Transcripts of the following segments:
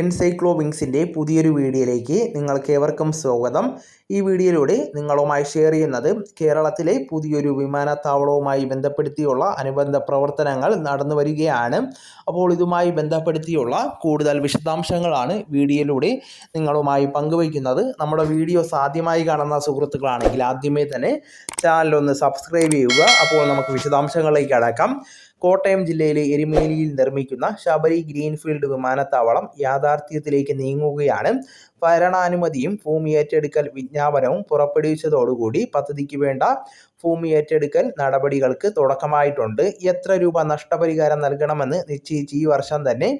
എൻസൈക്ലോവിങ്സിന്റെ പുതിയൊരു വീഡിയോയിലേക്ക് നിങ്ങൾക്ക് ഏവർക്കും സ്വാഗതം. ഈ വീഡിയോയിലൂടെ നിങ്ങളുമായി ഷെയർ ചെയ്യുന്നത് കേരളത്തിലെ പുതിയൊരു വിമാനത്താവളവുമായി ബന്ധപ്പെടുത്തിയുള്ള അനുബന്ധ പ്രവർത്തനങ്ങൾ നടന്നു വരികയാണ്. അപ്പോൾ ഇതുമായി ബന്ധപ്പെടുത്തിയുള്ള കൂടുതൽ വിശദാംശങ്ങളാണ് വീഡിയോയിലൂടെ നിങ്ങളുമായി പങ്കുവയ്ക്കുന്നത്. നമ്മുടെ വീഡിയോസ് ആദ്യമായി കാണുന്ന സുഹൃത്തുക്കളാണെങ്കിൽ ആദ്യമേ തന്നെ ചാനലൊന്ന് സബ്സ്ക്രൈബ് ചെയ്യുക. അപ്പോൾ നമുക്ക് വിശദാംശങ്ങളിലേക്ക് അടക്കാം. കോട്ടയം ജില്ലയിലെ എരുമേലിയിൽ നിർമ്മിക്കുന്ന ശബരി ഗ്രീൻഫീൽഡ് വിമാനത്താവളം യാഥാർത്ഥ്യത്തിലേക്ക് നീങ്ങുകയാണ്. ഭരണാനുമതിയും ഭൂമി ഏറ്റെടുക്കൽ വിജ്ഞാപനവും പുറപ്പെടുവിച്ചതോടുകൂടി പദ്ധതിക്ക് വേണ്ട ഭൂമി ഏറ്റെടുക്കൽ നടപടികൾക്ക് തുടക്കമായിട്ടുണ്ട്. എത്ര രൂപ നഷ്ടപരിഹാരം നൽകണമെന്ന് നിശ്ചയിച്ച് ഈ വർഷം തന്നെ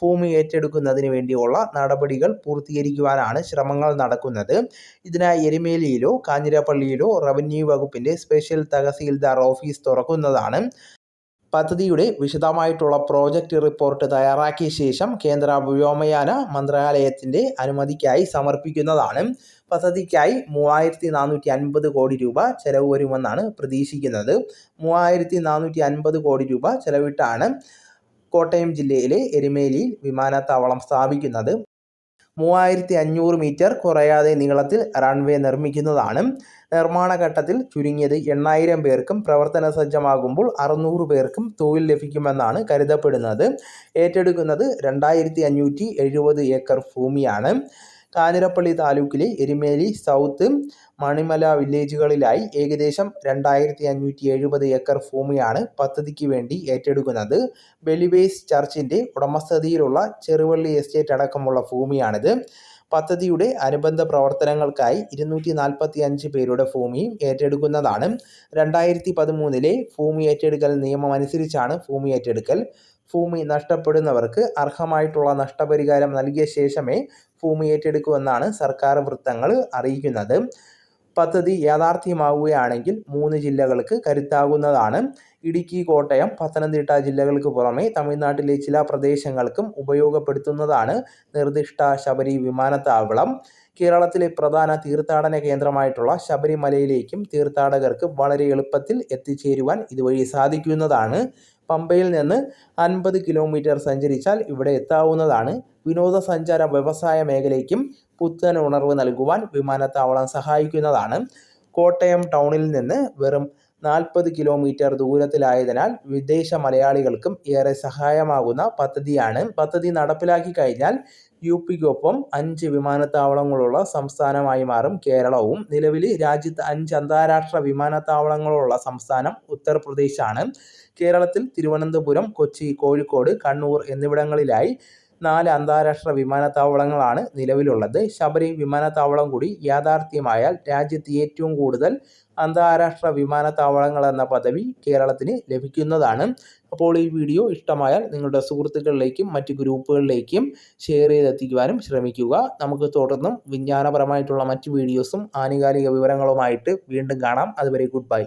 ഭൂമി ഏറ്റെടുക്കുന്നതിന് വേണ്ടിയുള്ള നടപടികൾ പൂർത്തീകരിക്കുവാനാണ് ശ്രമങ്ങൾ നടക്കുന്നത്. ഇതിനായി എരുമേലിയിലോ കാഞ്ഞിരപ്പള്ളിയിലോ റവന്യൂ വകുപ്പിന്റെ സ്പെഷ്യൽ തഹസീൽദാർ ഓഫീസ് തുറക്കുന്നതാണ്. പദ്ധതിയുടെ വിശദമായിട്ടുള്ള പ്രോജക്റ്റ് റിപ്പോർട്ട് തയ്യാറാക്കിയ ശേഷം കേന്ദ്ര വ്യോമയാന മന്ത്രാലയത്തിന്റെ അനുമതിക്കായി സമർപ്പിക്കുന്നതാണ്. പദ്ധതിക്കായി മൂവായിരത്തി നാനൂറ്റി അൻപത് കോടി രൂപ ചെലവ് വരുമെന്നാണ് പ്രതീക്ഷിക്കുന്നത്. മൂവായിരത്തി നാനൂറ്റി അൻപത് കോടി രൂപ ചെലവിട്ടാണ് കോട്ടയം ജില്ലയിലെ എരുമേലിയിൽ വിമാനത്താവളം സ്ഥാപിക്കുന്നത്. മൂവായിരത്തി അഞ്ഞൂറ് മീറ്റർ കുറയാതെ നീളത്തിൽ റൺവേ നിർമ്മിക്കുന്നതാണ്. നിർമ്മാണ ഘട്ടത്തിൽ ചുരുങ്ങിയത് എണ്ണായിരം പേർക്കും പ്രവർത്തന സജ്ജമാകുമ്പോൾ അറുന്നൂറ് പേർക്കും തൊഴിൽ ലഭിക്കുമെന്നാണ് കരുതപ്പെടുന്നത്. ഏറ്റെടുക്കുന്നത് രണ്ടായിരത്തി അഞ്ഞൂറ്റി എഴുപത് ഏക്കർ ഭൂമിയാണ്. കാഞ്ഞിരപ്പള്ളി താലൂക്കിലെ എരുമേലി സൗത്ത് മണിമല വില്ലേജുകളിലായി ഏകദേശം രണ്ടായിരത്തി അഞ്ഞൂറ്റി എഴുപത് ഏക്കർ ഭൂമിയാണ് പദ്ധതിക്ക് വേണ്ടി ഏറ്റെടുക്കുന്നത്. ബെലിവേസ് ചർച്ചിന്റെ ഉടമസ്ഥതയിലുള്ള ചെറുവള്ളി എസ്റ്റേറ്റ് അടക്കമുള്ള ഭൂമിയാണിത്. പദ്ധതിയുടെ അനുബന്ധ പ്രവർത്തനങ്ങൾക്കായി ഇരുന്നൂറ്റി നാൽപ്പത്തി അഞ്ച് പേരുടെ ഭൂമിയും ഏറ്റെടുക്കുന്നതാണ്. രണ്ടായിരത്തി പതിമൂന്നിലെ ഭൂമി ഏറ്റെടുക്കൽ നിയമം അനുസരിച്ചാണ് ഭൂമി ഏറ്റെടുക്കൽ. ഭൂമി നഷ്ടപ്പെടുന്നവർക്ക് അർഹമായിട്ടുള്ള നഷ്ടപരിഹാരം നൽകിയ ശേഷമേ ഭൂമി ഏറ്റെടുക്കുമെന്നാണ് സർക്കാർ വൃത്തങ്ങൾ അറിയിക്കുന്നത്. പദ്ധതി യാഥാർത്ഥ്യമാവുകയാണെങ്കിൽ മൂന്ന് ജില്ലകൾക്ക് കരുത്താകുന്നതാണ്. ഇടുക്കി കോട്ടയം പത്തനംതിട്ട ജില്ലകൾക്ക് പുറമെ തമിഴ്നാട്ടിലെ ചില പ്രദേശങ്ങൾക്കും ഉപയോഗപ്പെടുത്തുന്നതാണ് നിർദ്ദിഷ്ട ശബരി വിമാനത്താവളം. കേരളത്തിലെ പ്രധാന തീർത്ഥാടന കേന്ദ്രമായിട്ടുള്ള ശബരിമലയിലേക്കും തീർത്ഥാടകർക്ക് വളരെ എളുപ്പത്തിൽ എത്തിച്ചേരുവാൻ ഇതുവഴി സാധിക്കുന്നതാണ്. പമ്പയിൽ നിന്ന് അൻപത് കിലോമീറ്റർ സഞ്ചരിച്ചാൽ ഇവിടെ എത്താവുന്നതാണ്. വിനോദസഞ്ചാര വ്യവസായ മേഖലയ്ക്കും പുത്തൻ ഉണർവ് നൽകുവാൻ വിമാനത്താവളം സഹായിക്കുന്നതാണ്. കോട്ടയം ടൗണിൽ നിന്ന് വെറും നാൽപ്പത് കിലോമീറ്റർ ദൂരത്തിലായതിനാൽ വിദേശ മലയാളികൾക്കും ഏറെ സഹായമാകുന്ന പദ്ധതിയാണ്. പദ്ധതി നടപ്പിലാക്കി കഴിഞ്ഞാൽ യു പിക്കൊപ്പം അഞ്ച് വിമാനത്താവളങ്ങളുള്ള സംസ്ഥാനമായി മാറും. കേരളവും നിലവിൽ രാജ്യത്ത് അഞ്ച് അന്താരാഷ്ട്ര വിമാനത്താവളങ്ങളുള്ള സംസ്ഥാനം ഉത്തർപ്രദേശാണ്. കേരളത്തിൽ തിരുവനന്തപുരം കൊച്ചി കോഴിക്കോട് കണ്ണൂർ എന്നിവിടങ്ങളിലായി നാല് അന്താരാഷ്ട്ര വിമാനത്താവളങ്ങളാണ് നിലവിലുള്ളത്. ശബരി വിമാനത്താവളം കൂടി യാഥാർത്ഥ്യമായാൽ രാജ്യത്ത് ഏറ്റവും കൂടുതൽ അന്താരാഷ്ട്ര വിമാനത്താവളങ്ങൾ എന്ന പദവി കേരളത്തിന് ലഭിക്കുന്നതാണ്. അപ്പോൾ ഈ വീഡിയോ ഇഷ്ടമായാൽ നിങ്ങളുടെ സുഹൃത്തുക്കളിലേക്കും മറ്റ് ഗ്രൂപ്പുകളിലേക്കും ഷെയർ ചെയ്തെത്തിക്കുവാനും ശ്രമിക്കുക. നമുക്ക് തുടർന്നും വിജ്ഞാനപരമായിട്ടുള്ള മറ്റ് വീഡിയോസും ആനുകാലിക വിവരങ്ങളുമായിട്ട് വീണ്ടും കാണാം. അതുവരെ ഗുഡ് ബൈ.